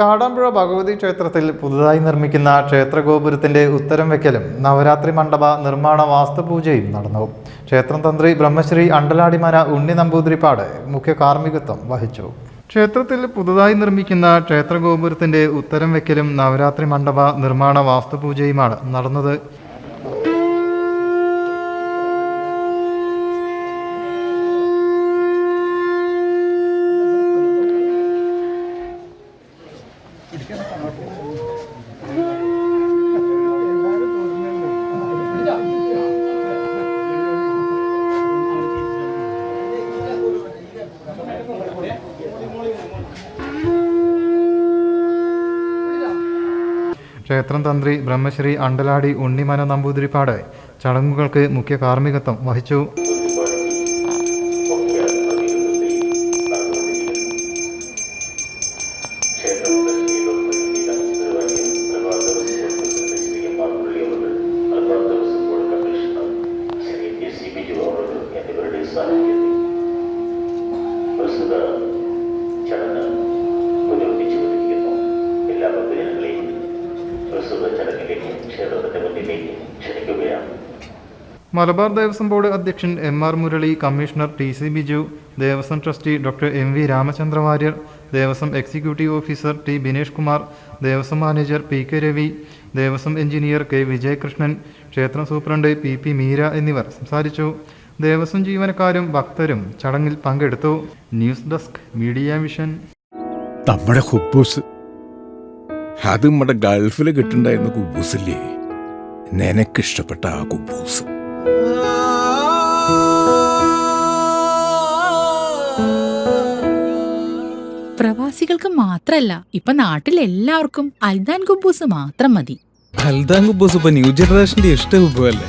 കാടാമ്പുഴ ഭഗവതി ക്ഷേത്രത്തിൽ പുതുതായി നിർമ്മിക്കുന്ന ക്ഷേത്രഗോപുരത്തിന്റെ ഉത്തരം വെക്കലും നവരാത്രി മണ്ഡപ നിർമ്മാണ വാസ്തുപൂജയും നടന്നു. ക്ഷേത്രം തന്ത്രി ബ്രഹ്മശ്രീ അണ്ടലാടിമാര ഉണ്ണി നമ്പൂതിരിപ്പാട് മുഖ്യ കാർമ്മികത്വം വഹിച്ചു. ക്ഷേത്രത്തിൽ പുതുതായി നിർമ്മിക്കുന്ന ക്ഷേത്രഗോപുരത്തിന്റെ ഉത്തരം വെക്കലും നവരാത്രി മണ്ഡപ നിർമ്മാണ വാസ്തുപൂജയുമാണ് നടന്നത്. ക്ഷേത്രം തന്ത്രി ബ്രഹ്മശ്രീ അണ്ടലാടി ഉണ്ണിമന നമ്പൂതിരിപ്പാട് ചടങ്ങുകൾക്ക് മുഖ്യ കാർമ്മികത്വം വഹിച്ചു. പ്രസ്തുത ചടങ്ങ് പുനരുദ്ധിച്ചുകൊണ്ടിരിക്കുന്നു എല്ലാ ഭക്തജനങ്ങളെയും പ്രസ്തുത ചടങ്ങിലേക്ക് ക്ഷേത്രത്തിന്റെ ക്ഷണിക്കുകയാണ് മലബാർ ദേവസ്വം ബോർഡ് അധ്യക്ഷൻ M R Murali commissioner T C Biju Devaswom trustee doctor M V Ramachandra Warrier Devaswom executive officer T Binesh Kumar Devaswom manager P K Ravi Devaswom engineer K Vijayakrishnan ക്ഷേത്രം സൂപ്രണ്ട് പി പി മീര എന്നിവർ സംസാരിച്ചു. ദേവസ്വം ജീവനക്കാരും ഭക്തരും ചടങ്ങിൽ പങ്കെടുത്തു. News desk media mission. നമ്മുടെ ഹുബൂസ്. അത് നമ്മുടെ ഗൾഫിൽ കിട്ടുണ്ടായിരുന്ന കുബൂസില്ലേ? നിനക്കിഷ്ടപ്പെട്ട ആ കുബൂസ്. പ്രവാസികൾക്ക് മാത്രല്ല ഇപ്പൊ നാട്ടിൽ എല്ലാവർക്കും അൽദാൻ കുബൂസ് മാത്രം മതി. അൽദാൻ കുബൂസ് ഇപ്പൊ ന്യൂ ജനറേഷന്റെ ഇഷ്ട കുബുവല്ലേ